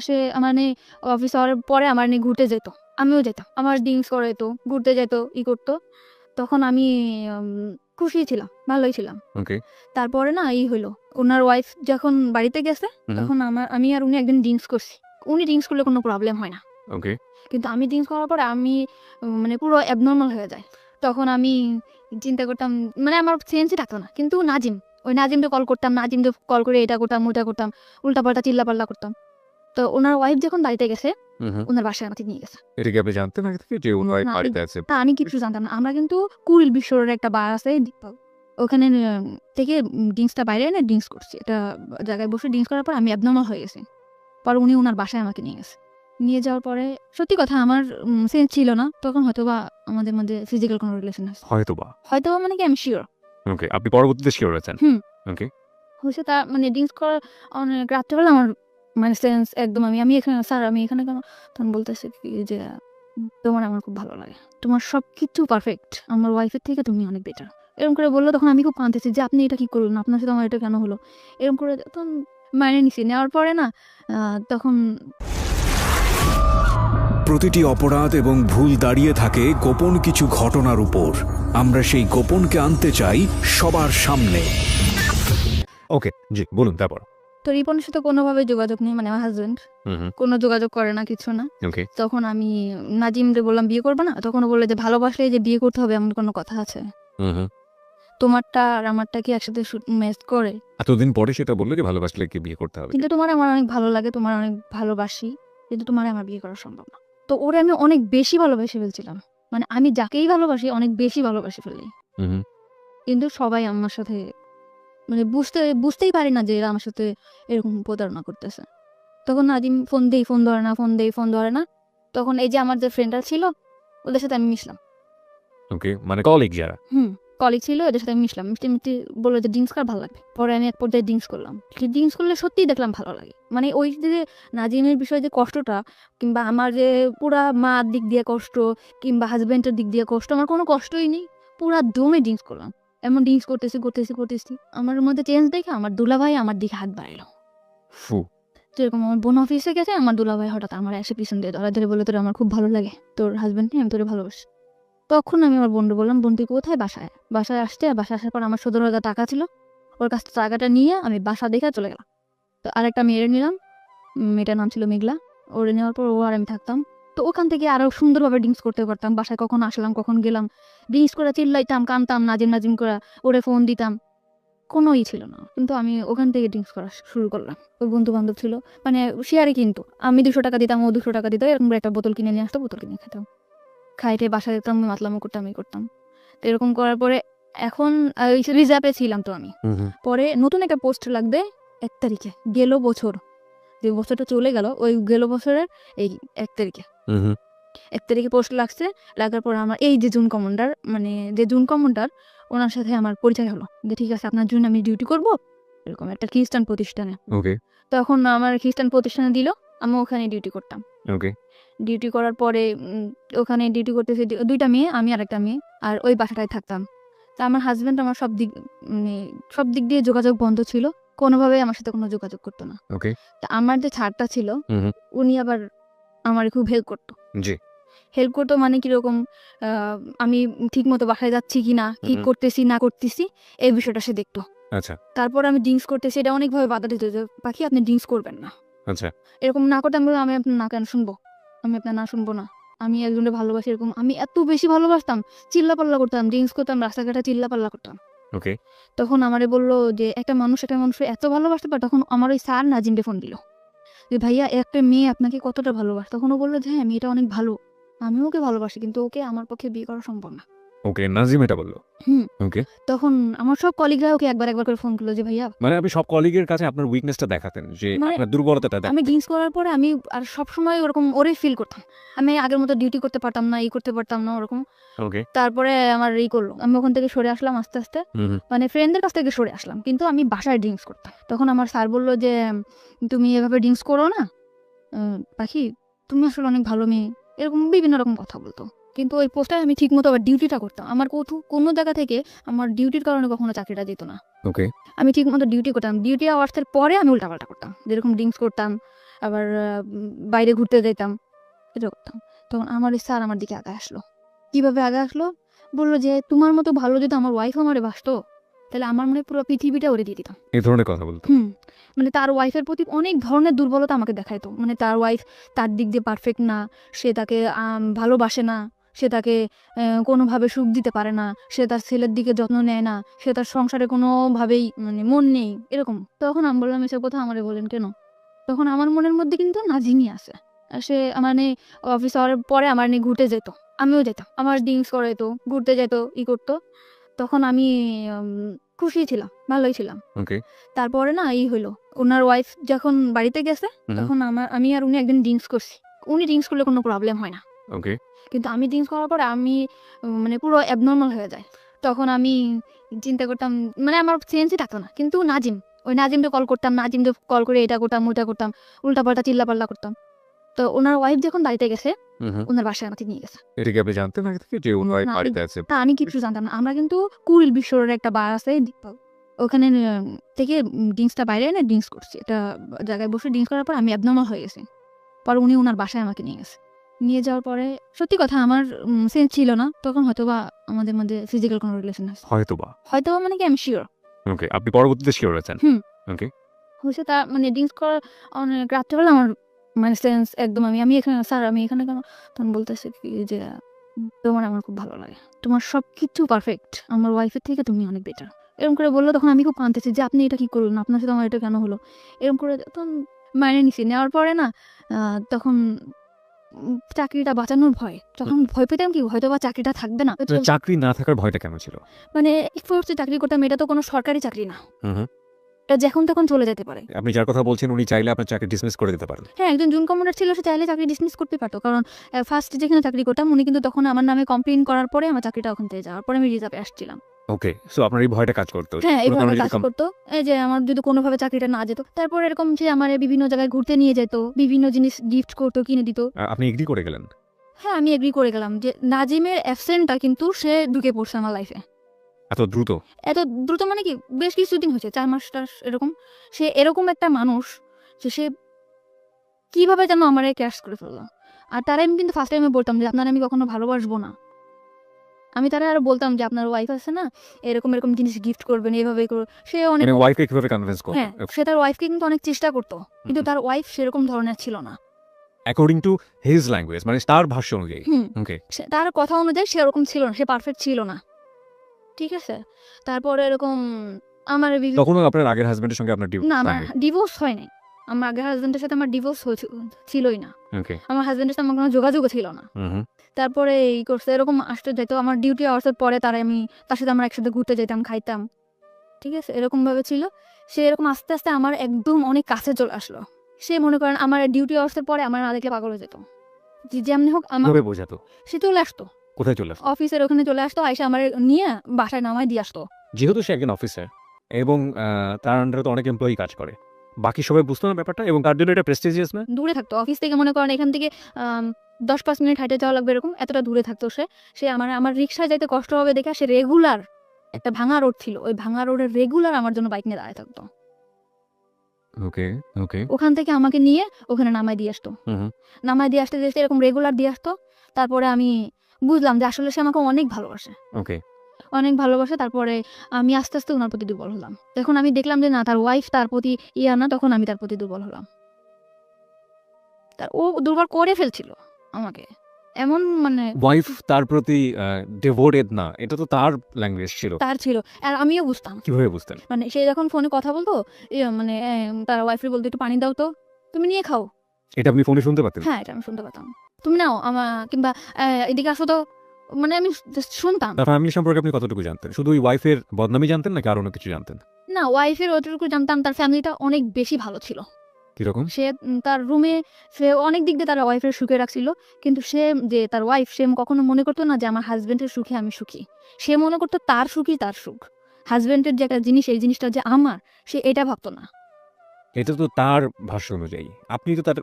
সে আমার মানে অফিস হওয়ার পরে আমার নিয়ে ঘুরতে যেত। আমিও যেতাম। আমার ড্রিঙ্কস করে তো ঘুরতে যেত ই করতো। তখন আমি খুশি ছিলাম ভালোই ছিলাম। ওকে তারপরে না ই হলো ওনার ওয়াইফ যখন বাড়িতে গেছে তখন আমার আমি আর উনি একদিন ড্রিঙ্কস করছি। উনি ড্রিঙ্কস করলে কোনো প্রবলেম হয় না। ওকে কিন্তু আমি ড্রিঙ্কস করার পরে আমি মানে পুরো অ্যাবনর্মাল হয়ে যায়। তখন আমি চিন্তা করতাম মানে আমার সেন্সই থাকতো না। কিন্তু নাজিম ওই নাজিমকে কল করতাম নাজিমকে কল করে এটা করতাম ওটা করতাম উল্টাপাল্টা চিল্লাপাল্লা করতাম। তো ওনার ওয়াইফ যখন বাড়িতে গেছে। ওনার বাসায় আমাকে নিয়ে গেছে। এটা কি আপনি জানতেন আগে থেকে যে wife আমি- বাড়িতে আছে? তা আমি কিছু জানতাম না। আমরা কিন্তু কুড়িল বিশ্বরের একটা বার আছে দীপক। ওখানে থেকে ড্রিঙ্কসটা বাইরে এনে ড্রিঙ্কস করছি। এটা জায়গায় বসে ড্রিঙ্কস করার পর আমি অ্যাবনর্মাল হয়ে গেছি। পরে উনি ওনার বাসায় আমাকে নিয়ে গেছে। নিয়ে যাওয়ার পরে সত্যি কথা আমার সেন্স ছিল না। তখন হয়তো বা আমাদের মধ্যে ফিজিক্যাল কোনো রিলেশন আছে হয়তো বা হয়তো বা মানে কি আমি শিওর ওকে আপনি পরবর্তীতে শিওর আছেন হুম। ওকে হয়েছে তা মানে ড্রিঙ্কস করার অনেক রাত্রেবেলা আমার মানে সেন্স একদম আমি আমি এখানে স্যার আমি এখানে কেন? তখন বলতেছে কি যে তোমার আমার খুব ভালো লাগে। তোমার সব কিছু পারফেক্ট আমার ওয়াইফের থেকে তুমি অনেক বেটার এরকম করে বলল তখন আমি খুব কাঁদতেছি যে আপনি এটা কি করলেন? আপনার সাথে আমার এটা কেন হলো? এরকম করে তখন মাইনে নিছি। নেওয়ার পরে না তখন প্রতিটি অপরাধ এবং ভুল দাঁড়িয়ে থাকে গোপন কিছু ঘটনার উপর। আমরা সেই গোপনকে আনতে চাই সবার সামনে। ওকে জি বলুন তারপর। তো রিপনের সাথে কোনোভাবে যোগাযোগ নেই মানে আমার হাজবেন্ড কোনো যোগাযোগ করে না কিছু না। তখন আমি নাজিমরে বললাম বিয়ে করবে না? তখন বললে যে ভালোবাসলে যে বিয়ে করতে হবে এমন কোনো কথা আছে? তোমারটা আর আমারটা কি একসাথে ম্যাচ করে? এতদিন পরে সেটা বলল যে ভালোবাসলে কি বিয়ে করতে হবে? কিন্তু তোমার আমার অনেক ভালো লাগে তোমার অনেক ভালোবাসি কিন্তু তোমার আমার বিয়ে করা সম্ভব না। তো ওরে আমি অনেক বেশি ভালোবেসে ফেলছিলাম। মানে আমি যাকেই ভালোবাসি অনেক বেশি ভালোবাসি ফেলি। কিন্তু সবাই আমার সাথে মানে বুঝতে বুঝতেই পারি না যে এরা আমার সাথে এরকম প্রতারণা করতেছে। তখন নাজিম ফোন দেই ফোন ধরে না ফোন দেই ফোন ধরে না। তখন এই যে আমার যে ফ্রেন্ডরা ছিল ওদের সাথে আমি মিশলাম। ওকে মানে কলিগ যারা? হুম কলিগ ছিল এদের সাথে আমি মিশলাম। মিশতে মিশতে বলল যে ড্রিঙ্কস করা ভালো লাগবে। পরে আমি এক পর্যায়ে ড্রিঙ্কস করলাম। ড্রিঙ্কস করলে সত্যিই দেখলাম ভালো লাগে। মানে ওই যে নাজিমের বিষয়ে যে কষ্টটা কিংবা আমার যে পুরা মার দিক দিয়ে কষ্ট কিংবা হাজব্যান্ডের দিক দিয়ে কষ্ট আমার কোনো কষ্টই নেই। পুরা দমে ড্রিঙ্কস করলাম। এমন ড্রিঙ্কস করতেছি করতেছি করতেছি। আমার মধ্যে চেঞ্জ দেখে আমার দুলাভাই আমার দিকে হাত বাড়াইলো। ফু। যেরকম আমার বোন অফিসে গেছে আমার দুলাভাই হঠাৎ আমার এসে পিছন দিয়ে ধরা ধরে বলে তোর আমার খুব ভালো লাগে। তোর হাজব্যান্ড নিয়ে আমি তোরে ভালোবাসি। তখন আমি আমার বন্ধু বললাম বোন তুই কোথায়? বাসায়? বাসায় আসতে আর বাসায় আসার পর আমার সতেরো হাজার টাকা ছিল। ওর কাছ থেকে টাকাটা নিয়ে আমি বাসা দেখে চলে গেলাম। তো আরেকটা মেয়ের নিলাম। মেয়েটার নাম ছিল মেঘলা। ওরে নেওয়ার পর ও আর আমি থাকতাম। তো ওখান থেকে আরও সুন্দরভাবে ড্রিঙ্কস করতে পারতাম। বাসায় কখন আসলাম কখন গেলাম ড্রিঙ্কস করে চিল্লাইতাম কানতাম নাজিম নাজিম করে ওরে ফোন দিতাম। কোনো ই ছিল না। কিন্তু আমি ওখান থেকে ড্রিঙ্কস করা শুরু করলাম। ওই বন্ধু বান্ধব ছিল। মানে শেয়ারে কিন্তু। আমি দুশো টাকা দিতাম ও দুশো টাকা দিত এরকম একটা বোতল কিনে নিয়ে আসতো বোতল কিনে খেতাম। খাইতে বাসায় যেতাম মাতলামো করতাম এই করতাম। তো এরকম করার পরে এখন রিজার্ভে ছিলাম তো আমি। পরে নতুন একটা পোস্ট লাগবে এক তারিখে। গেল বছর। যে বছরটা চলে গেল ওই গেল বছরের এই এক তারিখে। এক তারিখে পোস্ট লাগছে লাগার পর আমার এই যে জুন কমান্ডার মানে যে জুন কমান্ডার ওনার সাথে আমার পরিচয় হলো যে ঠিক আছে আপনার জন্য আমি ডিউটি করব এরকম একটা খ্রিস্টান প্রতিষ্ঠানে। তখন আমার খ্রিস্টান প্রতিষ্ঠানে দিল আমি ওখানে ডিউটি করতাম। ওকে। ডিউটি করার পরে ওখানে ডিউটি করতেছি দুইটা মেয়ে আমি আর একটা মেয়ে আর ওই বাসাটায় থাকতাম। তা আমার হাজব্যান্ড আমার সব দিক মানে সব দিক দিয়ে যোগাযোগ বন্ধ ছিল। কোনোভাবে আমার সাথে কোনো যোগাযোগ করতো না। ওকে তা আমার যে ছাড়টা ছিল হুম। উনি আবার আমার খুব হেল্প করতো। জি। হেল্প করতো মানে কীরকম আহ, আমি ঠিক মতো বাসায় যাচ্ছি কি না কি হুম। করতেছি না করতেছি এই বিষয়টা সে দেখতো। আচ্ছা। তারপর আমি ড্রিঙ্কস করতেছি এটা অনেকভাবে বাধা দিত যে পাখি আপনি ড্রিঙ্কস করবেন না। আচ্ছা। এরকম না করতে আমি বললাম, আমি আপনার না কেন শুনব? আমি আপনার না শুনব না। আমি একজনকে ভালোবাসি এরকম আমি এত বেশি ভালোবাসতাম চিল্লা পাল্লা করতাম ড্রিঙ্কস করতাম রাস্তাঘাটে চিল্লা পাল্লা করতাম। ওকে তখন আমারে বলল যে একটা মানুষ একটা মানুষ এত ভালোবাসতে পারে তখন আমার ওই স্যার নাজিমকে ফোন দিল। যে ভাইয়া একটা মেয়ে আপনাকে কতটা ভালোবাসে? তখন ও বলল যে হ্যাঁ মেয়েটা অনেক ভালো। আমি ওকে ভালোবাসি কিন্তু ওকে আমার পক্ষে বিয়ে করা সম্ভব না। ওকে নাজিম এটা বলল। হুম। ওকে। তখন আমার সব কলিগরা ওকে একবার একবার করে ফোন করল যে ভাইয়া মানে আপনি সব কলিগের কাছে আপনার উইকনেসটা দেখাতেন যে মানে- আপনার দুর্বলতাটা দেখ আমি ড্রিঙ্কস করার পরে আমি আর সব সময় ওরকম ওরে ফিল করতাম। আমি আগের মতো ডিউটি করতে পারতাম না ই করতে পারতাম না ওরকম। ওকে। তারপরে আমার ই করল। আমি ওখান থেকে সরে আসলাম আস্তে আস্তে। হুম হুম। মানে ফ্রেন্ডদের কাছ থেকে সরে আসলাম। কিন্তু আমি বাসায় ড্রিঙ্কস করতাম। তখন আমার স্যার বলল যে তুমি এভাবে ড্রিঙ্কস করো না। আহ, পাখি তুমি আসলে অনেক ভালো মেয়ে। এরকম বিভিন্ন রকম কথা বলতো। কিন্তু ওই পোস্টায় আমি ঠিক মতো আবার ডিউটিটা করতাম। আমার কোথাও কোনো জায়গা থেকে আমার ডিউটির কারণে কখনো চাকরিটা দিত না। ওকে আমি ঠিক মতো ডিউটি করতাম। ডিউটি আওয়ার্সের পরে আমি উল্টাপাল্টা করতাম। যেরকম ড্রিঙ্কস করতাম আবার বাইরে ঘুরতে যেতাম এটা করতাম। তখন আমার স্যার আমার দিকে আগে আসলো। কীভাবে আগে আসলো? বলল যে তোমার মতো ভালো যদি আমার ওয়াইফ আমারে বাসতো তাহলে আমার মনে পুরো পৃথিবীটা ওরে দিয়ে দিতাম। এই ধরনের কথা বলতো? হুম। মানে তার ওয়াইফের প্রতি অনেক ধরনের দুর্বলতা আমাকে দেখাইতো। মানে তার ওয়াইফ তার দিক দিয়ে পারফেক্ট না সে তাকে ভালোবাসে না। সে তাকে কোনোভাবে সুখ দিতে পারে না সে তার ছেলের দিকে যত্ন নেয় না সে তার সংসারে কোনোভাবেই মানে মন নেই এরকম। তখন আমি বললাম এসব কথা আমারে বলেন কেন? তখন আমার মনের মধ্যে কিন্তু নাজিমই আছে। আর সে মানে অফিস আওয়ারের পরে আমার নিয়ে ঘুরতে যেত আমিও যেতাম। আমার ড্রিঙ্কস করে যেত ঘুরতে যেত ই করতো। তখন আমি খুশি ছিলাম ভালোই ছিলাম। তারপরে না এই হলো ওনার ওয়াইফ যখন বাড়িতে গেছে তখন আমার আমি আর উনি একদিন ড্রিঙ্কস করছি। উনি ড্রিঙ্কস করলে কোনো প্রবলেম হয় না। ওকে কিন্তু আমি ড্রিঙ্কস করার পরে আমি মানে পুরো অ্যাবনর্মাল হয়ে যায়। তখন আমি চিন্তা করতাম মানে আমার সেন্সই থাকতো না। কিন্তু নাজিম ওই নাজিমকে কল করতাম নাজিমকে কল করে এটা করতাম ওটা করতাম উল্টাপাল্টা চিল্লাপাল্লা করতাম। তো ওনার ওয়াইফ যখন বাড়িতে গেছে ওনার বাসায় আমাকে নিয়ে গেছে। এটা কি আপনি জানতেন আগে থেকে যে না, আমি- বাড়িতে আছে? তা আমি কিছু জানতাম না। আমরা কিন্তু কুড়িল বিশ্বরের একটা বার আছে দীপক। ওখানে থেকে ড্রিঙ্কসটা বাইরে এনে ড্রিঙ্কস করছি। এটা জায়গায় বসে ড্রিঙ্কস করার পর আমি অ্যাবনর্মাল হয়ে গেছি। পরে উনি ওনার বাসায় আমাকে নিয়ে গেছে। নিয়ে যাওয়ার পরে সত্যি কথা আমার সেন্স ছিল না। তখন হয়তো বা আমাদের মধ্যে ফিজিক্যাল কোনো রিলেশন আছে হয়তো বা হয়তো বা মানে কি আমি শিওর ওকে আপনি পরবর্তীতে শিওর হয়েছেন? হুম। ওকে হয়েছে তা মানে ড্রিঙ্কস করার অনেক রাত্রেবেলা আমার মানে সেন্স একদম আমি আমি এখানে স্যার আমি এখানে কেন? তখন বলতেছে কি যে তোমার আমার খুব ভালো লাগে। তোমার সব কিছু পারফেক্ট আমার ওয়াইফের থেকে তুমি অনেক বেটার এরকম করে বলল তখন আমি খুব কাঁদতেছি যে আপনি এটা কি করলেন? আপনার সাথে আমার এটা কেন হলো? এরকম করে তখন মাইনে নিছি। নেওয়ার পরে না তখন চাকরিটা বাঁচানোর ভয়। তখন ভয় পেতাম কি হয়তো বা চাকরিটা থাকবে না। তো চাকরি না থাকার ভয়টা কেন ছিল? মানে ফোর্সে চাকরি করতাম এটা তো কোনো সরকারি চাকরি না। এটা যখন তখন চলে যেতে পারে। আপনি যার কথা বলছেন উনি চাইলে আপনার চাকরি ডিসমিস করে দিতে পারেন। হ্যাঁ একজন জুন কমান্ডার ছিল সে চাইলে চাকরি ডিসমিস করতে পারতো। কারণ ফার্স্ট যেখানে চাকরি করতাম উনি কিন্তু তখন আমার নামে কমপ্লেন করার পরে আমার চাকরিটা ওখান থেকে যাওয়ার পরে আমি রিজার্ভে আসছিলাম। ওকে সো আপনার এই ভয়টা কাজ করতো। হ্যাঁ এইভাবে কারণে কাজ করতো। এই যে আমার যদি কোনোভাবে চাকরিটা না যেত তারপর এরকম যে আমার বিভিন্ন জায়গায় ঘুরতে নিয়ে যেত বিভিন্ন জিনিস গিফট করতো কিনে দিত। আপনি এগ্রি করে গেলেন? হ্যাঁ আমি এগ্রি করে গেলাম যে নাজিমের অ্যাবসেন্টটা কিন্তু সে ঢুকে পড়ছে আমার লাইফে এত দ্রুত? এত দ্রুত মানে কি বেশ কিছুদিন হয়েছে চার মাস টাস এরকম। সে এরকম একটা মানুষ যে সে কীভাবে যেন আমার ক্যাশ করে ফেলল। আর তারা আমি কিন্তু ফার্স্ট টাইমে বলতাম যে আপনার আমি কখনো ভালোবাসবো না। আমি তারা আরও বলতাম যে আপনার ওয়াইফ আছে না এরকম এরকম জিনিস গিফট করবেন এইভাবে সে অনেক মানে ওয়াইফকে কীভাবে কনভিন্স হ্যাঁ সে তার ওয়াইফকে কিন্তু অনেক চেষ্টা করতো কিন্তু তার ওয়াইফ সেরকম ধরনের ছিল না। অ্যাকর্ডিং টু হিজ ল্যাঙ্গুয়েজ মানে তার ভাষ্য অনুযায়ী। ওকে তার কথা অনুযায়ী সে ওরকম ছিল না সে পারফেক্ট ছিল না। ঠিক আছে? তারপরে এরকম আমার তখনও আপনার আগের হাজবেন্ডের সঙ্গে আপনার না আমার ডিভোর্স হয় নাই। আমার আগের হাজবেন্ডের সাথে আমার ডিভোর্স ছিলই না। আমার হাজবেন্ডের সাথে আমার কোনো যোগাযোগও ছিল না। হুম তারপরে এই করছে এরকম আসতে যেত আমার ডিউটি আওয়ার্সের পরে তার আমি তার সাথে আমরা একসাথে ঘুরতে যেতাম খাইতাম। ঠিক আছে? এরকম ভাবে ছিল। সে এরকম আস্তে আস্তে আমার একদম অনেক কাছে চলে আসলো। সে মনে করেন আমার ডিউটি আওয়ার্সের পরে আমার না দেখলে পাগল হয়ে যেত। যে যেমনি হোক আমার বোঝাতো? সে চলে আসতো। কোথায় চলে আসতো? অফিসের ওখানে চলে আসতো আইসা আমার নিয়ে বাসায় নামায় দিয়ে আসতো। যেহেতু সে একজন অফিসার এবং তার আন্ডারে তো অনেক এমপ্লয়ি কাজ করে। বাকি সবাই বুঝতো না ব্যাপারটা এবং তার জন্য এটা প্রেস্টিজিয়াস না। দূরে থাকতো অফিস থেকে মনে করেন এখান থেকে দশ পাঁচ মিনিট হাইটে যাওয়া লাগবে এরকম এতটা দূরে থাকতো সে। সে আমার আমার রিক্সায় যাইতে কষ্ট হবে দেখে সে রেগুলার একটা ভাঙা রোড ছিল ওই ভাঙা রোডের রেগুলার আমার জন্য বাইক নিয়ে দাঁড়ায় থাকতো। ওকে ওকে ওখান থেকে আমাকে নিয়ে ওখানে নামায় দিয়ে আসতো। নামায় দিয়ে আসতে দিয়ে এরকম রেগুলার দিয়ে আসতো তারপরে আমি বুঝলাম যে আসলে সে আমাকে অনেক ভালোবাসে। ওকে অনেক ভালোবাসে তারপরে আমি আস্তে আস্তে ওনার প্রতি দুর্বল হলাম। যখন আমি দেখলাম যে না তার ওয়াইফ তার প্রতি ইয়া না তখন আমি তার প্রতি দুর্বল হলাম। তার ও দুর্বল করে ফেলছিল আমাকে। এমন মানে ওয়াইফ তার প্রতি ডেভোটেড না এটা তো তার ল্যাঙ্গুয়েজ ছিল। তার ছিল আর আমিও বুঝতাম। কীভাবে বুঝতেন? মানে সে যখন ফোনে কথা বলতো ইয়ে মানে তার ওয়াইফের বলতো একটু পানি দাও তো তুমি নিয়ে খাও। এটা আপনি ফোনে শুনতে পাতেন? হ্যাঁ এটা আমি শুনতে পেতাম। তুমি নাও আমার কিংবা এদিকে আসো তো। মানে আমি শুনতাম। তার ফ্যামিলি সম্পর্কে আপনি কতটুকু জানতেন? শুধু ওই ওয়াইফের বদনামি জানতেন নাকি আর অন্য কিছু জানতেন? না ওয়াইফের অতটুকু জানতাম তার ফ্যামিলিটা অনেক বেশি ভালো ছিল। কীরকম? সে তার রুমে সে অনেক দিক দিয়ে তার ওয়াইফের সুখে রাখছিল কিন্তু সে যে তার ওয়াইফ সে কখনো মনে করতো না যে আমার হাজবেন্ডের সুখে আমি সুখী। সে মনে করতো তার সুখই তার সুখ। হাজবেন্ডের যে একটা জিনিস এই জিনিসটা যে আমার সে এটা ভাবতো না। এটা তো তার ভাষ্য অনুযায়ী। আপনি তো তার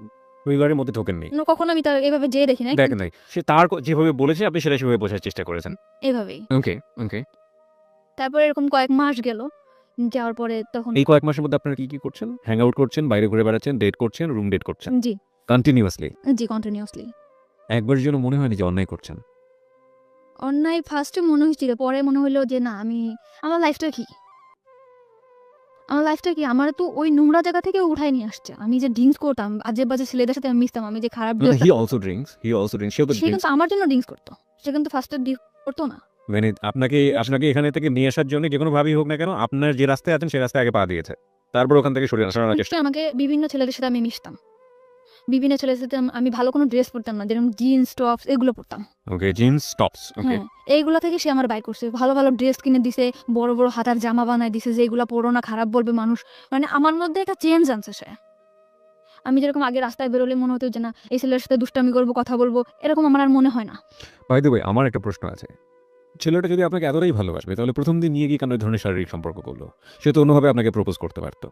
পরিবারের মধ্যে ঢোকেন নেই না, কখনো আমি তার এভাবে যেয়ে দেখি না দেখেন নাই। সে তার ক- যেভাবে বলেছে আপনি সেটা সেভাবে বোঝার চেষ্টা করেছেন। এভাবেই। ওকে ওকে। তারপরে এরকম কয়েক মাস গেল যাওয়ার পরে তখন এই কয়েক মাসের মধ্যে আপনারা কি কি করছেন? হ্যাং আউট করছেন বাইরে ঘুরে বেড়াচ্ছেন ডেট করছেন রুম ডেট করছেন? জি। কন্টিনিউয়াসলি জি কন্টিনিউয়াসলি একবারের জন্য মনে হয়নি যে অন্যায় করছেন। অন্যায় ফার্স্টে মনে হয়েছিল পরে মনে হলো যে না আমি আমার লাইফটা কি? আমার লাইফটা কি? আমার তো ওই নোংরা জায়গা থেকে উঠাই নিয়ে আসছে। আমি যে ড্রিঙ্কস করতাম আজে বাজে ছেলেদের সাথে আমি মিশতাম আমি যে খারাপ he also drinks he also drinks সে কিন্তু আমার জন্য ড্রিঙ্কস করতো। সে কিন্তু ফার্স্টে করতো না। মানে আপনাকে আপনাকে এখানে থেকে নিয়ে আসার জন্য যে কোনো ভাবেই হোক না কেন আপনার যে রাস্তায় আছেন সেই রাস্তায় আগে পা দিয়েছে। তারপর ওখান থেকে সরে আসার চেষ্টা আমাকে বিভিন্ন ছেলেদের সাথে আমি মিশতাম। বিভিন্ন ছেলেদের সাথে আমি ভালো কোনো ড্রেস পরতাম না যেরকম জিন্স টপস এগুলো পরতাম। ওকে জিন্স টপস ওকে এইগুলো থেকে সে আমার বাই করছে। ভালো ভালো ড্রেস কিনে দিছে বড় বড় হাতার জামা বানায় দিছে যে এগুলো পরো না খারাপ বলবে মানুষ। মানে আমার মধ্যে একটা চেঞ্জ আনছে সে। আমি যেরকম আগে রাস্তায় বেরোলে মনে হতো যে না এই ছেলের সাথে দুষ্টামি করব কথা বলব এরকম আমার আর মনে হয় না। বাই দ্য ওয়ে আমার একটা প্রশ্ন আছে। ছেলেটা যদি আপনাকে এতটাই ভালোবাসবে তাহলে প্রথম দিন নিয়ে গিয়ে কেন ধরনের শারীরিক সম্পর্ক করল? সে তো অন্যভাবে আপনাকে প্রপোজ করতে পারতো।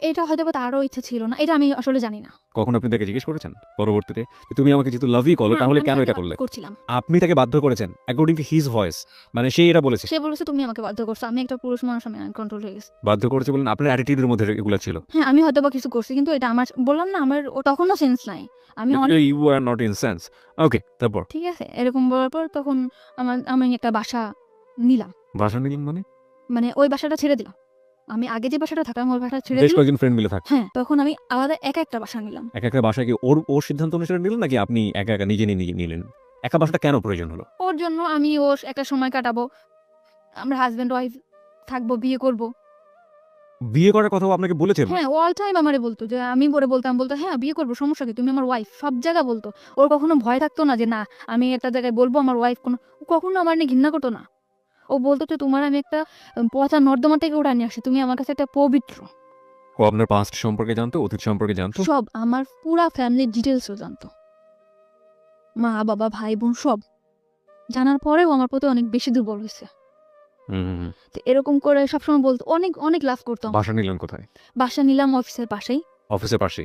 এটা হয়তো বা তারও ইচ্ছা ছিল না এটা আমি আসলে জানি না। কখন আপনি তাকে জিজ্ঞেস করেছেন পরবর্তীতে যে তুমি আমাকে যেহেতু লাভই করো তাহলে কেন এটা করলে? করছিলাম। আপনি তাকে বাধ্য করেছেন অ্যাকর্ডিং টু হিজ ভয়েস মানে সে এটা বলেছে। সে বলেছে তুমি আমাকে বাধ্য করছ আমি একটা পুরুষ মানুষ আমি কন্ট্রোল হয়ে গেছি। বাধ্য করেছে বলেন আপনার অ্যাটিটিউডের মধ্যে এগুলো ছিল। হ্যাঁ আমি হয়তো বা কিছু করছি কিন্তু এটা আমার বললাম না আমার তখনও সেন্স নাই। আমি you are not in sense okay তারপর? ঠিক আছে এরকম বলার পর তখন আমার আমি একটা বাসা নিলাম। বাসা নিলেন মানে? মানে ওই বাসাটা ছেড়ে দিলাম। আমি আগে যে বাসাটা থাকতাম ওই বাসাটা ছেড়ে বেশ দিলাম কয়েকজন ফ্রেন্ড মিলে থাক। হ্যাঁ তখন আমি আলাদা একা একটা বাসা নিলাম। এক একটা বাসা কি ওর ওর সিদ্ধান্ত অনুসারে নিলেন নাকি আপনি একা একা নিজে নিজে নিলেন? একা বাসাটা কেন প্রয়োজন হলো? ওর জন্য আমি ওর একটা সময় কাটাবো। আমরা হাজব্যান্ড ওয়াইফ থাকব বিয়ে করব। বিয়ে করার কথাও আপনাকে বলেছে? হ্যাঁ অল টাইম আমারে বলতো যে আমি পরে বলতাম বলতো হ্যাঁ বিয়ে করব সমস্যা কি? তুমি আমার ওয়াইফ সব জায়গা বলতো। ওর কখনো ভয় থাকতো না যে না আমি একটা জায়গায় বলব আমার ওয়াইফ কোনো ও কখনো আমার নিয়ে ঘৃণা করতো না। ও বলতো যে তোমার আমি একটা পচা নর্দমা থেকে ওটা নিয়ে আসি তুমি আমার কাছে একটা পবিত্র। ও আপনার পাস্ট সম্পর্কে জানতো অতীত সম্পর্কে জানতো? সব আমার পুরা ফ্যামিলির ডিটেলসও জানতো। মা বাবা ভাই বোন সব। জানার পরেও আমার প্রতি অনেক বেশি দুর্বল হয়েছে। তো এরকম করে সবসময় বলতো অনেক অনেক লাভ করতাম বাসা নিলেন কোথায়? বাসা নিলাম অফিসের পাশেই। অফিসের পাশে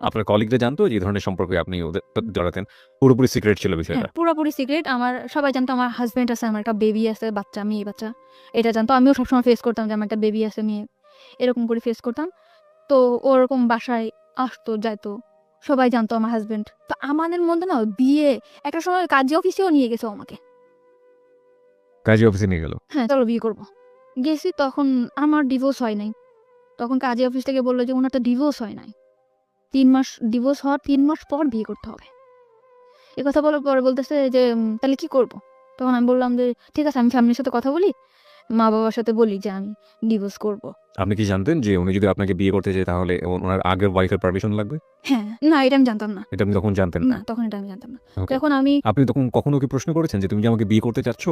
আপনার কলিগরা জানতো যে ধরনের সম্পর্কে আপনি ওদের জড়াতেন। পুরোপুরি সিক্রেট ছিল বিষয়টা। হ্যাঁ পুরোপুরি সিক্রেট আমার সবাই জানতো আমার হাজবেন্ড আছে আমার একটা বেবি আছে বাচ্চা মেয়ে বাচ্চা। এটা জানতো। আমিও সবসময় ফেস করতাম যে আমার একটা বেবি আছে মেয়ে। এরকম করে ফেস করতাম। তো ওরকম বাসায় আসতো যাইতো। সবাই জানতো আমার হাজবেন্ড তো আমাদের মধ্যে না বিয়ে একটা সময় কাজে অফিসেও নিয়ে গেছে আমাকে। কাজী অফিসে নিয়ে গেল? হ্যাঁ চলো বিয়ে করব। গেছি তখন আমার ডিভোর্স হয় নাই। তখন কাজে অফিস থেকে বলল যে ওনার তো ডিভোর্স হয় নাই। তিন মাস ডিভোর্স হওয়ার তিন মাস পর বিয়ে করতে হবে। এ কথা বলার পরে বলতেছে যে তাহলে কি করব? তখন আমি বললাম যে ঠিক আছে আমি ফ্যামিলির সাথে কথা বলি মা বাবার সাথে বলি যে আমি ডিভোর্স করব। আপনি কি জানতেন যে উনি যদি আপনাকে বিয়ে করতে চায় তাহলে ওনার আগের ওয়াইফের পারমিশন লাগবে? হ্যাঁ না এটা আমি জানতাম না। এটা আপনি তখন জানতেন না? তখন এটা আমি জানতাম না. তখন আমি আপনি তখন কখনো কি প্রশ্ন করেছেন যে তুমি যে আমাকে বিয়ে করতে চাচ্ছ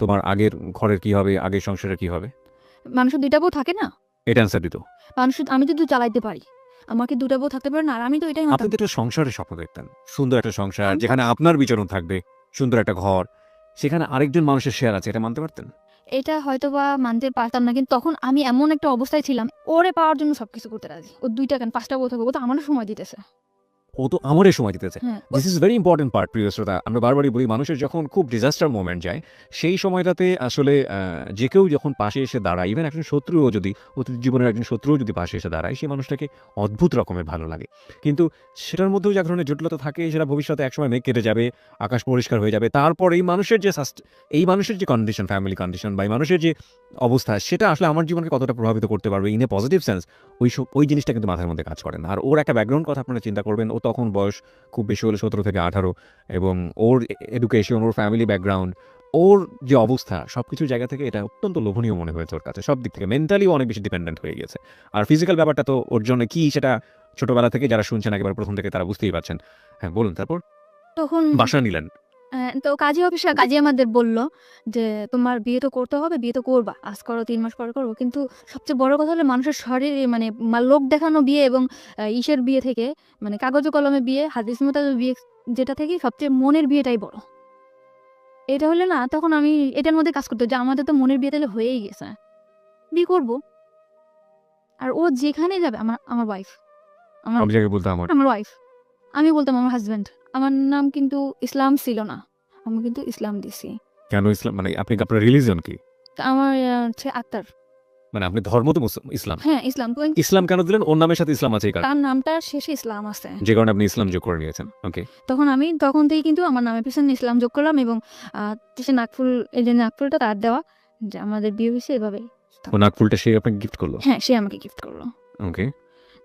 তোমার আগের ঘরের কি হবে আগের সংসারের কি হবে? মানুষের দুইটা বউ থাকে না? এটা অ্যান্সার দিত। মানুষ আমি যদি চালাইতে পারি আমাকে দুটা বউ থাকতে পারে না আর আমি তো এটাই আপনি তো একটা সংসারের স্বপ্ন দেখতেন। সুন্দর একটা সংসার যেখানে আপনার বিচরণ থাকবে সুন্দর একটা ঘর সেখানে আরেকজন মানুষের শেয়ার আছে এটা মানতে পারতেন? এটা হয়তো বা মানতে পারতাম না কিন্তু তখন আমি এমন একটা অবস্থায় ছিলাম ওরে পাওয়ার জন্য সবকিছু করতে রাজি। ও দুইটা কেন পাঁচটা বউ থাকবে ও তো আমারও সময় দিতেছে। ও তো আমারই সময় দিতেছে। This is very important part প্রিয় শ্রোতা। আমরা বারবারই বলি মানুষের যখন খুব ডিজাস্টার মোমেন্ট যায় সেই সময়টাতে আসলে যে কেউ যখন পাশে এসে দাঁড়ায় ইভেন একজন শত্রুও যদি অতীত জীবনের একজন শত্রুও যদি পাশে এসে দাঁড়ায় সেই মানুষটাকে অদ্ভুত রকমের ভালো লাগে। কিন্তু সেটার মধ্যেও যে এক ধরনের জটিলতা থাকে সেটা ভবিষ্যতে একসময় মেঘ কেটে যাবে আকাশ পরিষ্কার হয়ে যাবে। তারপর এই মানুষের যে সাস্ট এই মানুষের যে কন্ডিশন ফ্যামিলি কন্ডিশন বা এই মানুষের যে অবস্থা সেটা আসলে আমার জীবনকে কতটা প্রভাবিত করতে পারবে ইন এ পজিটিভ সেন্স ওই ওই জিনিসটা কিন্তু মাথার মধ্যে কাজ করে না। আর ওর একটা ব্যাকগ্রাউন্ড কথা আপনারা চিন্তা করবেন ও তখন বয়স খুব বেশি হলে সতেরো থেকে আঠারো এবং ওর এডুকেশন ওর ফ্যামিলি ব্যাকগ্রাউন্ড ওর যে অবস্থা সব কিছু জায়গা থেকে এটা অত্যন্ত লোভনীয় মনে হয়েছে ওর কাছে। সব দিক থেকে মেন্টালিও অনেক বেশি ডিপেন্ডেন্ট হয়ে গেছে আর ফিজিক্যাল ব্যাপারটা তো ওর জন্য কি সেটা ছোটবেলা থেকে যারা শুনছেন একেবারে প্রথম থেকে তারা বুঝতেই পারছেন। হ্যাঁ বলুন তারপর। তখন বাসা নিলেন। আহ, তো কাজী অফিসে কাজী আমাদের বলল যে তোমার বিয়ে তো করতে হবে বিয়ে তো করবা আজ করো তিন মাস পর করব কিন্তু সবচেয়ে বড় কথা হলো মানুষের শরীরে মানে লোক দেখানো বিয়ে এবং ইসের বিয়ে থেকে মানে কাগজ কলমে বিয়ে হাদিস মোতাবেক বিয়ে যেটা থেকে সবচেয়ে মনের বিয়েটাই বড়। এটা হলে না তখন আমি এটার মধ্যে কাজ করতে যে আমাদের তো মনের বিয়ে তাহলে হয়েই গেছে। বিয়ে করব। আর ও যেখানে যাবে আমার আমার ওয়াইফ আমার সব জায়গায় বলতে আমার আমার ওয়াইফ আমি বলতাম আমার হাজব্যান্ড আমার নাম কিন্তু ইসলাম ছিল না। আমি কিন্তু ইসলাম দিছি। কেন ইসলাম? মানে আপনি আপনার রিলিজন কি? তা আমার আহ, হচ্ছে আক্তার। মানে আপনি ধর্ম তো মুসলিম ইসলাম। হ্যাঁ ইসলাম। তো ইসলাম কেন দিলেন? ওর নামের সাথে ইসলাম আছে এই কারণে। তার নামটা শেষে ইসলাম আছে। যে কারণে আপনি ইসলাম যোগ করে নিয়েছেন ওকে তখন আমি তখন থেকে কিন্তু আমার নামের পিছনে ইসলাম যোগ করলাম এবং আহ, সে নাকফুল এই যে নাকফুলটা তার দেওয়া যে আমাদের বিয়ে হয়েছে এভাবে ও নাগফুলটা সে আপনাকে গিফট করল? হ্যাঁ সে আমাকে গিফট করল। ওকে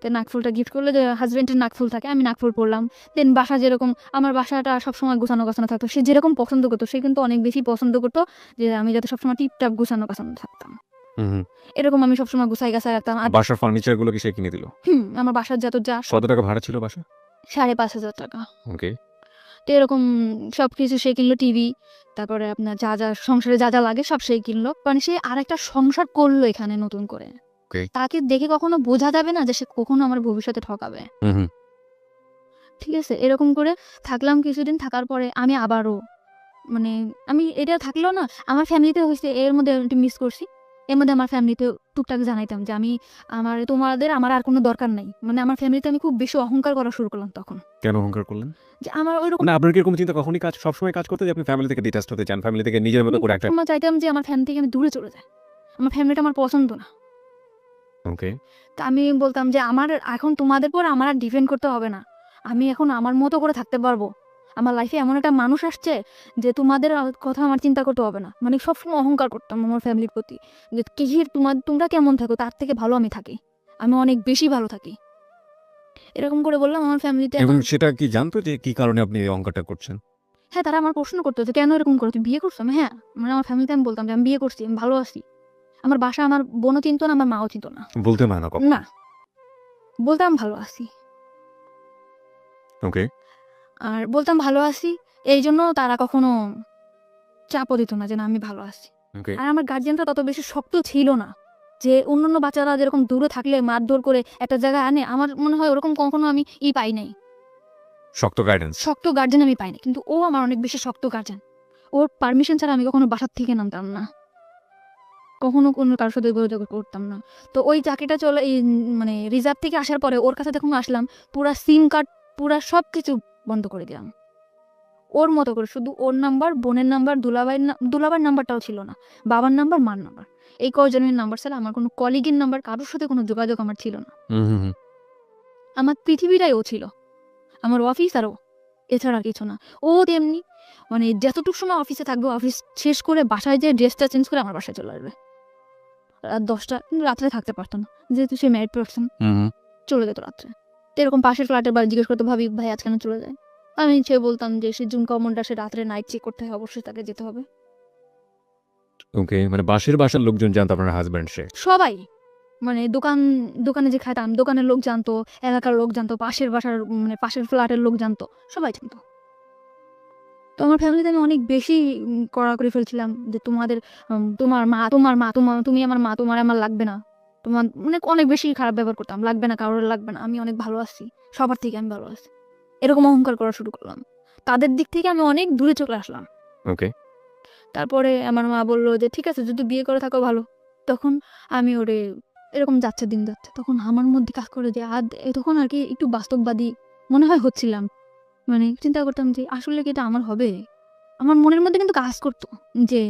তো নাকফুলটা গিফট করল যে হাজবেন্ডের নাকফুল থাকে আমি নাকফুল পরলাম। দেন বাসা যেরকম আমার বাসাটা সবসময় গুছানো গাছানো থাকতো। সে যেরকম পছন্দ করতো সে কিন্তু অনেক বেশি পছন্দ করতো যে আমি যাতে সবসময় টিপটাপ গুছানো গাছানো থাকতাম। এরকম আমি সবসময় গুছাই গাছাই রাখতাম। আর বাসার ফার্নিচারগুলো কি সে কিনে দিল? হুম, আমার বাসার যত যা কত টাকা ভাড়া ছিল বাসা? সাড়ে পাঁচ হাজার টাকা। ওকে তো এরকম সব কিছু সে কিনলো টিভি তারপরে আপনার যা যা সংসারে যা যা লাগে সব সেই কিনলো। মানে সে আরেকটা সংসার করল এখানে নতুন করে। Okay. তাকে দেখে কখনো বোঝা যাবে না যে সে কখনো আমার ভবিষ্যতে ঠকাবে। ঠিক আছে এরকম করে থাকলাম কিছুদিন থাকার পরে আমি আবারও মানে আমি এটা থাকলেও না আমার ফ্যামিলিতে হয়েছে এর মধ্যে একটু মিস করছি। এর মধ্যে আমার ফ্যামিলিতে টুকটাক জানাইতাম যে আমি আমার তোমাদের আমার আর কোনো দরকার নাই। মানে আমার ফ্যামিলিতে আমি খুব বেশি অহংকার করা শুরু করলাম তখন। কেন অহংকার করলেন? যে আমার ওই রকম মানে আপনার কি এরকম চিন্তা কখনই কাজ সবসময় কাজ করতে যে আপনি ফ্যামিলি থেকে ডিটাচড হতে চান ফ্যামিলি থেকে নিজের মতো করে একটা চাইতাম যে আমার ফ্যামিলি থেকে আমি দূরে চলে যাই। আমার ফ্যামিলিটা আমার পছন্দ না। ওকে তা আমি বলতাম যে আমার এখন তোমাদের পর আমার আর ডিপেন্ড করতে হবে না। আমি এখন আমার মতো করে থাকতে পারব। আমার লাইফে এমন একটা মানুষ আসছে যে তোমাদের কথা আমার চিন্তা করতে হবে না। মানে সবসময় অহংকার করতাম আমার ফ্যামিলির প্রতি। যে কিহির তোমার তোমরা কেমন থাকো? তার থেকে ভালো আমি থাকি। আমি অনেক বেশি ভালো থাকি। এরকম করে বললাম আমার ফ্যামিলিতে এবং সেটা কি জানতো যে কি কারণে আপনি এই অহংকারটা করছেন? হ্যাঁ তারা আমার প্রশ্ন করতো যে কেন এরকম করো? তুমি বিয়ে করছ? আমি হ্যাঁ মানে আমার ফ্যামিলিতে আমি বলতাম যে আমি বিয়ে করছি আমি ভালো আছি। আমার বাসা আমার বোনও চিনতো না আমার মাও চিনতো না। বলতে না না। বলতাম ভালো আছি। ওকে আর বলতাম ভালো আছি এই জন্য তারা কখনো চাপও দিত না যে না আমি ভালো আছি। ওকে আর আমার গার্জিয়ানটা তত বেশি শক্ত ছিল না যে অন্যান্য বাচ্চারা যেরকম দূরে থাকলে মারধর করে একটা জায়গায় আনে আমার মনে হয় ওরকম কখনো আমি ই পাই নাই। শক্ত গাইডেন্স শক্ত গার্জেন আমি পাইনি কিন্তু ও আমার অনেক বেশি শক্ত গার্জেন ওর পারমিশন ছাড়া আমি কখনো বাসার থেকে নামতাম না। কখনো কোনো কারোর সাথে যোগাযোগ করতাম না। তো ওই চাকরিটা চলে এই মানে রিজার্ভ থেকে আসার পরে ওর কাছে যখন আসলাম পুরা সিম কার্ড পুরা সব কিছু বন্ধ করে দিলাম। ওর মতো করে শুধু ওর নাম্বার বোনের নাম্বার দুলাভাইয়ের দুলাবার নাম্বারটাও ছিল না বাবার নাম্বার মার নাম্বার এই কজনের নাম্বার ছাড়া আমার কোনো কলিগের নাম্বার কারোর সাথে কোনো যোগাযোগ আমার ছিল না। আমার পৃথিবীটাই ও ছিল। আমার অফিস আর ও এছাড়া কিছু না। ও তেমনি মানে যতটুকু সময় অফিসে থাকবে অফিস শেষ করে বাসায় যে ড্রেসটা চেঞ্জ করে আমার বাসায় চলে আসবে। রাত দশটা রাত্রে থাকতে পারতো না। যেহেতু সে ম্যারিড পার্সন চলে যেত রাত্রে। তো এরকম পাশের ফ্ল্যাটের বাড়ি জিজ্ঞেস করতে ভাবি ভাই আজ কেন চলে যায় আমি সে বলতাম যে সে জুন কমনটা সে রাত্রে নাইট চেক করতে হয় অবশ্যই তাকে যেতে হবে। ওকে মানে বাসের বাসার লোকজন জানতো আপনার হাজব্যান্ড সে? সবাই। মানে দোকান দোকানে যে খাইতাম দোকানের লোক জানতো এলাকার লোক জানতো পাশের বাসার মানে পাশের ফ্ল্যাটের লোক জানতো সবাই জানতো। তো আমার ফ্যামিলিতে আমি অনেক বেশি কড়া করে ফেলছিলাম যে তোমাদের তোমার মা তোমার মা তোমার তুমি আমার মা তোমার আমার লাগবে না। তোমার মানে অনেক বেশি খারাপ ব্যবহার করতাম লাগবে না কারোর লাগবে না আমি অনেক ভালো আছি সবার থেকে আমি ভালো আছি। এরকম অহংকার করা শুরু করলাম। তাদের দিক থেকে আমি অনেক দূরে চলে আসলাম। ওকে তারপরে আমার মা বলল যে ঠিক আছে যদি বিয়ে করে থাকো ভালো। তখন আমি ওরে এরকম যাচ্ছে দিন যাচ্ছে তখন আমার মধ্যে কাজ করে যে আর তখন আর কি একটু বাস্তববাদী মনে হয় হচ্ছিলাম। মানে চিন্তা করতাম যে আসলে কি এটা আমার হবে? আমার মনের মধ্যে কিন্তু কাজ করতো যে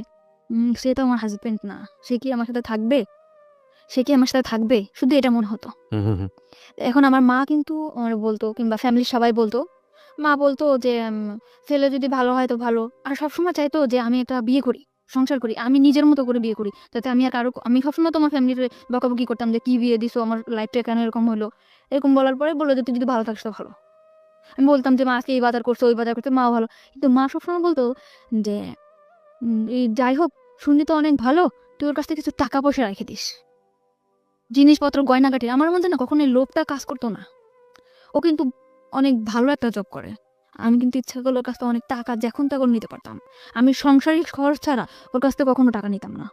সে তো আমার হাজবেন্ড না। সে কি আমার সাথে থাকবে? সে কি আমার সাথে থাকবে? শুধু এটা মনে হতো। এখন আমার মা কিন্তু আমার বলতো কিংবা ফ্যামিলির সবাই বলতো। মা বলতো যে ছেলে যদি ভালো হয় তো ভালো। আর সবসময় চাইতো যে আমি একটা বিয়ে করি সংসার করি আমি নিজের মতো করে বিয়ে করি। যাতে আমি আর কারও আমি সবসময় তোমার ফ্যামিলির বকাবকি করতাম যে কি বিয়ে দিছো? আমার লাইফটা কেন এরকম হলো? এরকম বলার পরে বলল যে তুই যদি ভালো থাকিস তো ভালো। আমি বলতাম যে মা আজকে এই বাজার করছ, ওই বাজার করছে, মাও ভালো। কিন্তু মা সবসময় বলতো যে যাই হোক, শুনলি তো অনেক ভালো, তুই ওর কাছ থেকে কিছু টাকা পয়সা রেখে দিস। জিনিসপত্র, গয়নাগাটি, আমার মধ্যে না কখনো এই লোভটা কাজ করতো না। ও কিন্তু অনেক ভালো একটা জব করে। আমি কিন্তু ইচ্ছা করলে ওর কাছ থেকে অনেক টাকা যখন তখন নিতে পারতাম। আমি সংসারিক খরচ ছাড়া ওর কাছ থেকে কখনো টাকা নিতাম না।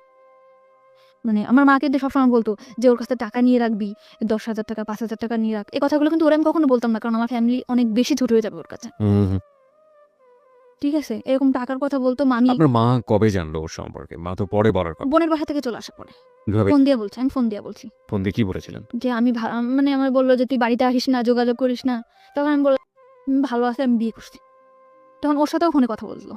মানে আমার মাকে সবসময় বলতো যে ওর কাছ টাকা নিয়ে রাখবি দশ হাজার টাকা পাঁচ হাজার টাকা নিয়ে রাখ। এই কথাগুলো কিন্তু ওরা আমি কখনো বলতাম না কারণ আমার ফ্যামিলি অনেক বেশি ছোট হয়ে যাবে ওর কাছে। ঠিক আছে? এরকম টাকার কথা বলতো মামি। আপনার মা কবে জানলো ওর সম্পর্কে? মা তো পরে বলার কথা। বোনের বাসা থেকে চলে আসা পরে। ফোন দিয়ে বলছি আমি ফোন দিয়ে বলছি। ফোন দিয়ে কি বলেছিলেন? যে আমি মানে আমার বলল যে তুই বাড়িতে আসিস না যোগাযোগ করিস না। তখন আমি বললাম ভালো আছে আমি বিয়ে করছি। তখন ওর সাথেও ফোনে কথা বলল।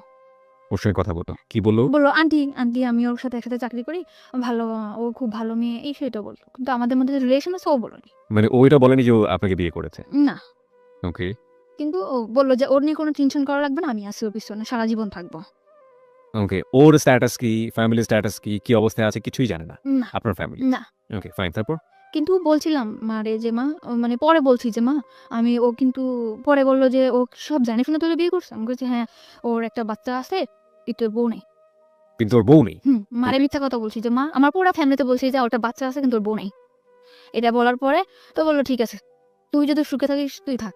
ওর সঙ্গে কথা বলো কি বলল? বলল আন্টি আন্টি আমি ওর সাথে একসাথে চাকরি করি ভালো ও খুব ভালো মেয়ে এই সেটা বলল। কিন্তু আমাদের মধ্যে রিলেশন আছে ও বলোনি। মানে ওইটা বলেনি যে ও আপনাকে বিয়ে করেছে? না। ওকে কিন্তু ও বলল যে ওর নিয়ে কোনো টেনশন করা লাগবে না আমি আছি ওর পিছনে সারা জীবন থাকব। ওকে ওর স্ট্যাটাস কি? ফ্যামিলি স্ট্যাটাস কি? কি অবস্থায় আছে? কিছুই জানে না? না। আপনার ফ্যামিলি না। ওকে ফাইন তারপর? কিন্তু বলছিলাম মারে যে মা মানে পরে বলছি যে মা আমি ও কিন্তু পরে বলল যে ও সব জানে শুনে তোরে বিয়ে করছে। আমি বলছি হ্যাঁ ওর একটা বাচ্চা আছে কিন্তু ওর বউ নেই। কিন্তু ওর বউ নেই? হুম মারে মিথ্যা কথা বলছি যে মা আমার পুরো ফ্যামিলিতে বলছি যে ওটা বাচ্চা আছে কিন্তু ওর বউ নেই। এটা বলার পরে তো বলল ঠিক আছে তুই যদি সুখে থাকিস তুই থাক।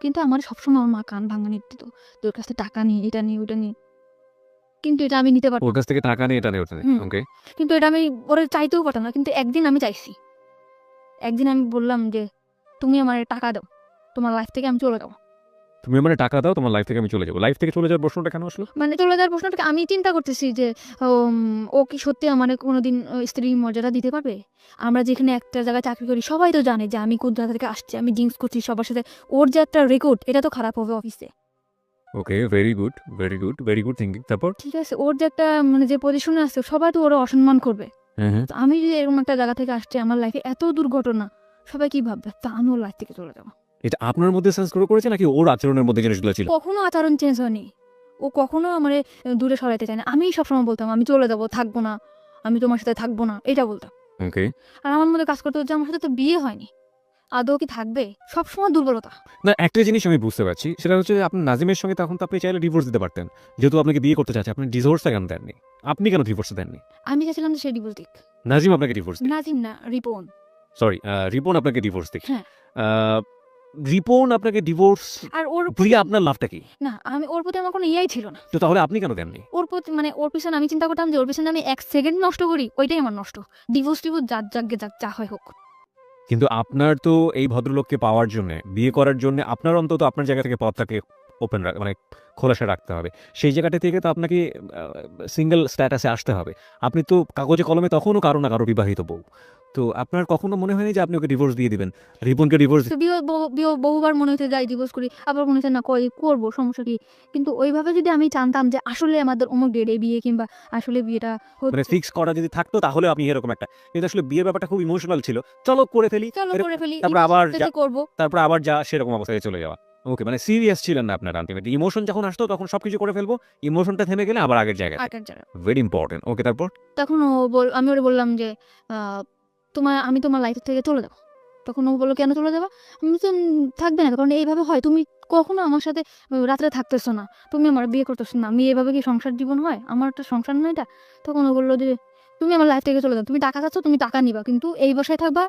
কিন্তু আমার সবসময় আমার মা কান ভাঙানি দিত তোর কাছে টাকা নিয়ে এটা নিয়ে ওটা নিয়ে কিন্তু এটা আমি নিতে পারতাম ওর কাছ থেকে টাকা এটা নেই ওটা নেই ওকে কিন্তু এটা আমি ওরে চাইতেও পারতাম না কিন্তু একদিন আমি চাইছি। একদিন আমি বললাম যে তুমি আমার টাকা দাও তোমার লাইফ থেকে আমি চলে যাব। তুমি আমার টাকা দাও তোমার লাইফ থেকে আমি চলে যাব। লাইফ থেকে চলে যাওয়ার প্রশ্নটা কেন আসলো? মানে চলে যাওয়ার প্রশ্নটাকে আমি চিন্তা করতেছি যে ও কি সত্যি আমার কোনোদিন স্ত্রীর মর্যাদা দিতে পারবে? আমরা যেখানে একটা জায়গায় চাকরি করি সবাই তো জানে যে আমি কোন জায়গা থেকে আসছি আমি ড্রিঙ্কস করছি সবার সাথে ওর যে একটা রেকর্ড এটা তো খারাপ হবে অফিসে okay very good very good very good thinking তারপর? ঠিক আছে ওর যে একটা মানে যে পজিশনে আছে সবাই তো ওরা অসম্মান করবে। তো আমি যদি এরকম একটা জায়গা থেকে আসছি আমার লাইফে এত দুর্ঘটনা সবাই কি ভাববে? তা আমি ওর লাইফ থেকে চলে যাব। এটা আপনার মধ্যে সেন্স করে করেছে নাকি ওর আচরণের মধ্যে জিনিসগুলো ছিল? কখনো আচরণ চেঞ্জ হয়নি। ও কখনো আমার দূরে সরাইতে চায় না আমি সবসময় বলতাম আমি চলে যাব থাকব না। আমি তোমার সাথে থাকব না এটা বলতাম। ওকে আর আমার মধ্যে কাজ করতে হচ্ছে আমার সাথে তো বিয়ে হয়নি। আদৌ কি থাকবে? সবসময় দুর্বলতা। না একটা জিনিস আমি বুঝতে পারছি সেটা হচ্ছে যে আপনার নাজিমের সঙ্গে তখন তো আপনি চাইলে ডিভোর্স দিতে পারতেন। যেহেতু আপনাকে বিয়ে করতে চাচ্ছে আপনি ডিভোর্সটা কেন দেননি? আপনি কেন ডিভোর্স দেননি? আমি চাইছিলাম যে সে ডিভোর্স দিক। নাজিম আপনাকে ডিভোর্স নাজিম না রিপন। সরি রিপন আপনাকে ডিভোর্স দিক। হ্যাঁ। রিপন আপনাকে ডিভোর্স আর ওর দিয়ে আপনার লাভটা কি? না আমি ওর প্রতি আমার কোনো ইয়াই ছিল না। তো তাহলে আপনি কেন দেননি? ওর প্রতি মানে ওর পিছনে আমি চিন্তা করতাম যে ওর পিছনে আমি এক সেকেন্ড নষ্ট করি ওইটাই আমার নষ্ট। ডিভোর্স টিভোর্স যার যাকে যাক যা হয় হোক। কিন্তু আপনার তো এই ভদ্রলোককে পাওয়ার জন্য, বিয়ে করার জন্য আপনার অন্তত আপনার জায়গা থেকে পথটাকে ওপেন রাখ মানে খোলাসা রাখতে হবে। সেই জায়গাটা থেকে তো আপনাকে সিঙ্গেল স্ট্যাটাসে আসতে হবে। আপনি তো কাগজে কলমে তখনও কারও না কারও বিবাহিত বউ। তো আপনার কখনো মনে হয়নি যে আপনি ওকে ডিভোর্স দিয়ে দিবেন? রিপনকে ডিভোর্স তো বিয়ে বহু- বিয়ে- বহুবার মনে হতে যাই ডিভোর্স করি আবার মনে হচ্ছে না কই করব সমস্যা কি? কিন্তু ওইভাবে যদি আমি জানতাম যে আসলে আমাদের অমুক ডেটে বিয়ে কিংবা আসলে বিয়েটা মানে ফিক্স করা যদি থাকতো তাহলে আপনি এরকম একটা। কিন্তু আসলে বিয়ের ব্যাপারটা খুব ইমোশনাল ছিল। চলো করে ফেলি। চলো এরকম- করে ফেলি তারপর আবার যা- করব। তারপর আবার যা সেরকম অবস্থায় চলে যাওয়া। ওকে মানে সিরিয়াস ছিলেন না আপনার আলটিমেটলি ইমোশন যখন আসতো তখন সবকিছু করে ফেলব। ইমোশনটা থেমে গেলে আবার আগের জায়গায়। আগের জায়গায় ভেরি ইম্পর্টেন্ট ওকে তারপর? তখন ও বল আমি ওরে বললাম যে আহ, তোমার, আমি তোমার লাইফ থেকে চলে যাব। তখন ও বলল, কেন চলে যাবা? আমি তো থাকবে না, কারণ এইভাবে হয়, তুমি কখনো আমার সাথে রাত্রে থাকতেছো না। তুমি আমার বিয়ে করতেছো না। আমি এভাবে কি সংসার জীবন হয়? আমার একটা সংসার নয় এটা? তখন ও বলল যে, তুমি আমার লাইফ থেকে চলে যাও, তুমি টাকা খাচ্ছ তুমি টাকা নিবা, কিন্তু এই বসায় থাকবা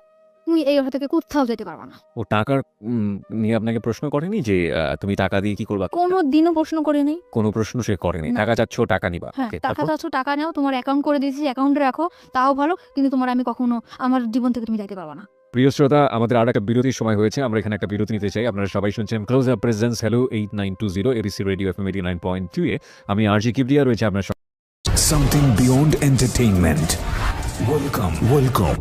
তুমি এই বাসা থেকে কোথাও যেতে পারবা না। ও টাকার উম, নিয়ে আপনাকে প্রশ্ন করেনি যে আহ, তুমি টাকা দিয়ে কি করবা? কোনো দিনও প্রশ্ন করে নেই কোনো প্রশ্ন সে করেনি। না। টাকা চাচ্ছ টাকা নিবা। হ্যাঁ Okay, টাকা তারপর? চাচ্ছ টাকা নাও তোমার অ্যাকাউন্ট করে দিয়েছি অ্যাকাউন্টে রাখো তাও ভালো কিন্তু তোমার আমি কখনো আমার জীবন থেকে তুমি যাইতে পারবা না। প্রিয় শ্রোতা আমাদের আর একটা বিরতির সময় হয়েছে। আমরা এখানে একটা বিরতি নিতে চাই। আপনারা সবাই শুনছেন close up presence hello eight nine two zero ABC radio F M eighty nine point two এ। আমি আরজি কিবরিয়া রয়েছে আপনার। Something beyond entertainment. Welcome, welcome.